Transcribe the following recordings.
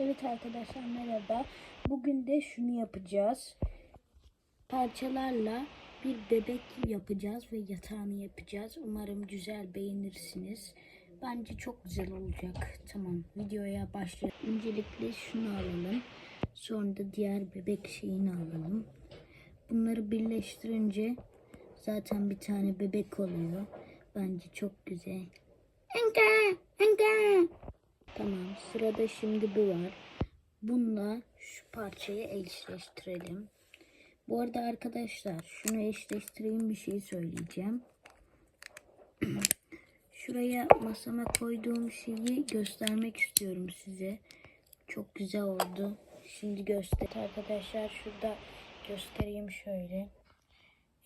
Evet arkadaşlar merhaba. Bugün de şunu yapacağız. Parçalarla bir bebek yapacağız ve yatağını yapacağız. Umarım güzel beğenirsiniz. Bence çok güzel olacak. Tamam videoya başlayalım. Öncelikle şunu alalım. Sonra da diğer bebek şeyini alalım. Bunları birleştirince zaten bir tane bebek oluyor. Bence çok güzel. Enka, enka. Tamam sırada şimdi bu var. Bununla şu parçayı eşleştirelim. Bu arada arkadaşlar şunu eşleştireyim bir şey söyleyeceğim. Şuraya masama koyduğum şeyi göstermek istiyorum size. Çok güzel oldu. Şimdi göster arkadaşlar şurada göstereyim şöyle.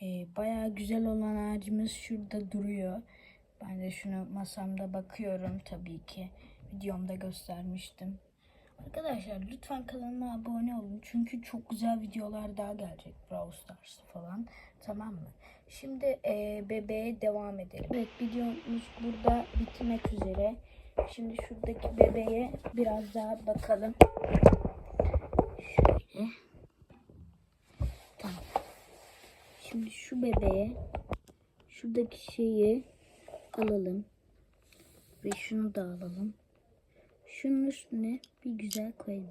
Ee, bayağı güzel olan ağacımız şurada duruyor. Ben de şunu masamda bakıyorum tabii ki. Videomda göstermiştim. Arkadaşlar lütfen kanalıma abone olun. Çünkü çok güzel videolar daha gelecek. Brawl Stars falan. Tamam mı? Şimdi e, bebeğe devam edelim. Evet videomuz burada bitmek üzere. Şimdi şuradaki bebeğe biraz daha bakalım. Şöyle. Tamam. Şimdi şu bebeğe şuradaki şeyi alalım. Ve şunu da alalım. Şunun üstüne bir güzel koyalım.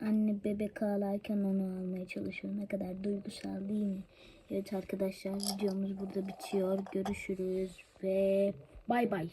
Anne bebek ağlarken onu almaya çalışıyor. Ne kadar duygusal değil mi? Evet arkadaşlar videomuz burada bitiyor. Görüşürüz ve bay bay.